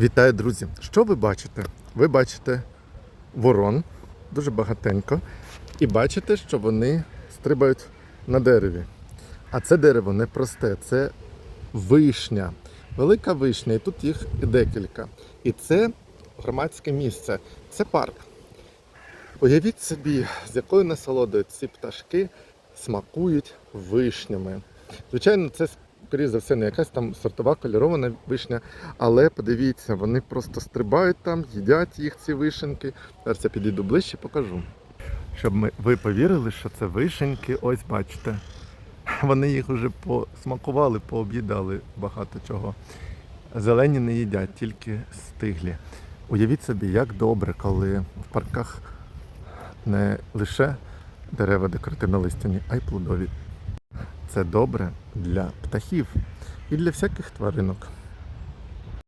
Вітаю, друзі! Що ви бачите? Ви бачите ворон дуже багатенько, і бачите, що вони стрибають на дереві. А це дерево не просте, це вишня. Велика вишня, і тут їх декілька. І це громадське місце, це парк. Уявіть собі, з якою насолодою ці пташки смакують вишнями. Звичайно, це скоріше за все не якась там сортова кольорована вишня, але подивіться, вони просто стрибають там, їдять їх ці вишеньки. Зараз я підійду ближче, покажу. Щоб ми, ви повірили, що це вишеньки, ось бачите. Вони їх вже посмакували, пооб'їдали багато чого. Зелені не їдять, тільки стиглі. Уявіть собі, як добре, коли в парках не лише дерева декоративно-листяні, а й плодові. Це добре для птахів і для всяких тваринок.